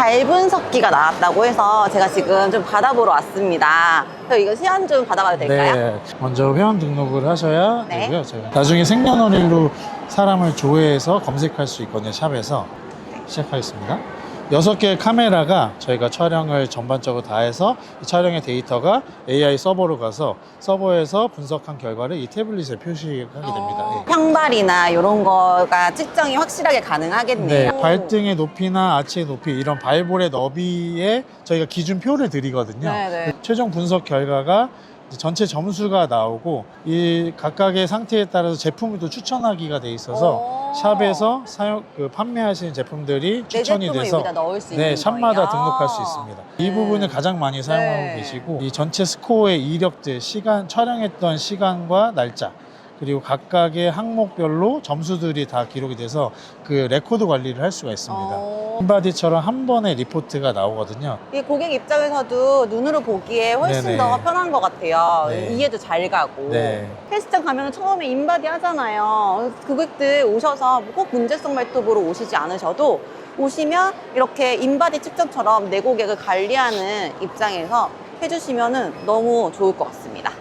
발 분석기가 나왔다고 해서 제가 지금 좀 받아보러 왔습니다. 저 이거 시연 좀 받아봐도 될까요? 네. 먼저 회원 등록을 하셔야 네. 되고요. 저희가 나중에 생년월일로 사람을 조회해서 검색할 수 있거든요. 샵에서 시작하겠습니다. 여섯 개의 카메라가 저희가 촬영을 전반적으로 다 해서 이 촬영의 데이터가 AI 서버로 가서 서버에서 분석한 결과를 이 태블릿에 표시하게 됩니다. 예. 평발이나 이런 거가 측정이 확실하게 가능하겠네요. 네, 발등의 높이나 아치의 높이 이런 발볼의 너비에 저희가 기준표를 드리거든요. 네, 네. 최종 분석 결과가 전체 점수가 나오고 이 각각의 상태에 따라서 제품을 또 추천하기가 돼 있어서 오. 샵에서 사용 그 판매하시는 제품들이 내 추천이 제품을 돼서 여기다 넣을 수 있는 네, 샵마다 거예요. 등록할 수 있습니다. 이 네. 부분을 가장 많이 사용하고 네. 계시고 이 전체 스코어의 이력들, 시간 촬영했던 시간과 날짜 그리고 각각의 항목별로 점수들이 다 기록이 돼서 그 레코드 관리를 할 수가 있습니다. 어. 인바디처럼 한 번에 리포트가 나오거든요. 이 고객 입장에서도 눈으로 보기에 훨씬 네네. 더 편한 것 같아요. 네. 이해도 잘 가고. 네. 헬스장 가면 처음에 인바디 하잖아요. 고객들 오셔서 꼭 문제성 발톱으로 오시지 않으셔도 오시면 이렇게 인바디 측정처럼 내 고객을 관리하는 입장에서 해주시면 너무 좋을 것 같습니다.